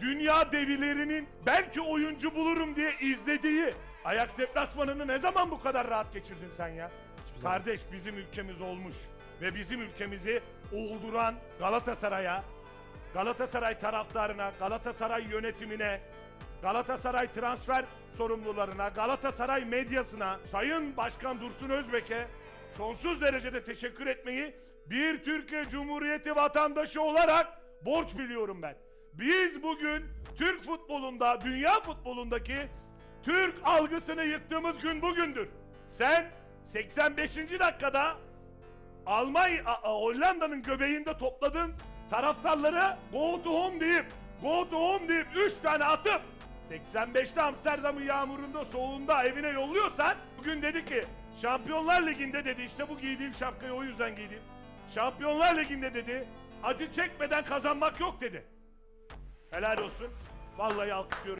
dünya devilerinin belki oyuncu bulurum diye izlediği Ajax deplasmanını ne zaman bu kadar rahat geçirdin sen ya? Kardeş bizim ülkemiz olmuş ve bizim ülkemizi olduran Galatasaray'a, Galatasaray taraftarına, Galatasaray yönetimine, Galatasaray transfer sorumlularına, Galatasaray medyasına, Sayın Başkan Dursun Özbek'e sonsuz derecede teşekkür etmeyi bir Türkiye Cumhuriyeti vatandaşı olarak borç biliyorum ben. Biz bugün Türk futbolunda, dünya futbolundaki Türk algısını yıktığımız gün bugündür. Sen 85. dakikada Almanya, Hollanda'nın göbeğinde topladığın taraftarları go to home deyip, go to home deyip 3 tane atıp 85'te Amsterdam'ın yağmurunda, soğuğunda evine yolluyorsan bugün dedi ki Şampiyonlar Ligi'nde dedi işte bu giydiğim şapkayı o yüzden giydim. Şampiyonlar Ligi'nde dedi acı çekmeden kazanmak yok dedi. Helal olsun. Vallahi alkışlıyorum.